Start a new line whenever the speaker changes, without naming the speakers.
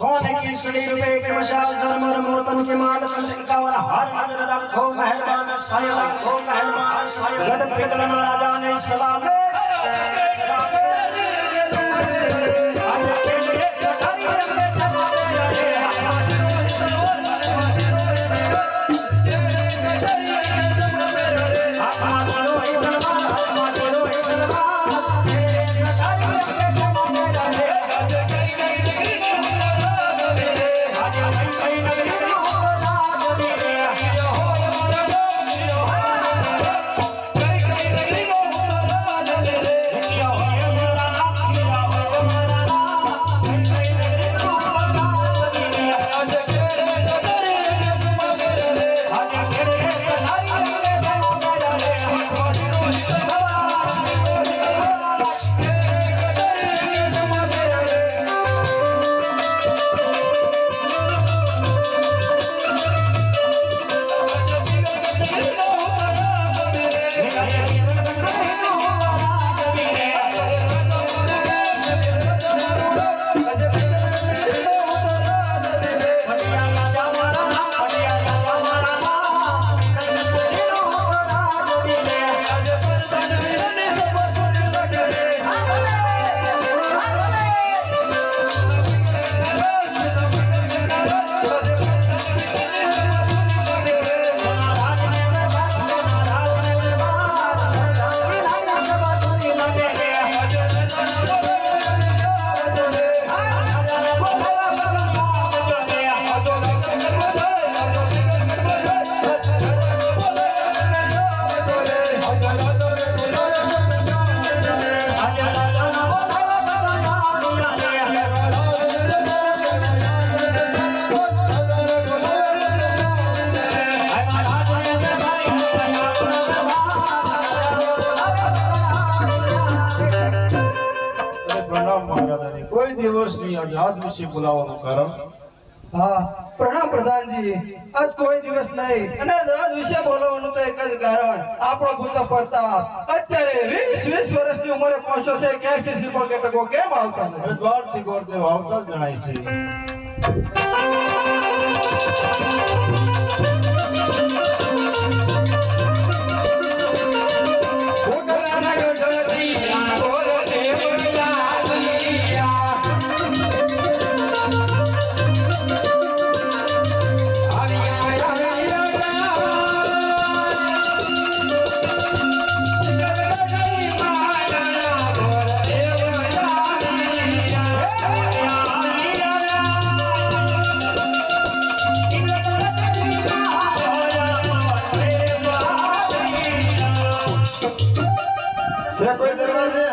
सोने की सड़ी रुपए के मशाल जरमर मोरतन के माल कंटिका वाला हर नजर रब हो मेहरबान साया हो मेहरबान साया गढ़ पिघलना राजा ने सलाम सलाम
પ્રણામ મહારાજાને. કોઈ દિવસની યાદ વિશે બોલાવવાનું કારણ.
હા પ્રણામ પ્રધાનજી. આજ કોઈ દિવસ નહીં. અને રાજ વિશે બોલવાનું તો એક જ કારણ. આપણો ભૂતો પ્રતાપ. અત્યારે વીસ વીસ વર્ષની ઉંમરે પહોંચ્યો છે. ક્યાંય છે કેટલકો કેમ આવતા નથી?
દ્વારથી ગોરદેવ આવતા જણાય છે.
છે કોઈ દરવાજે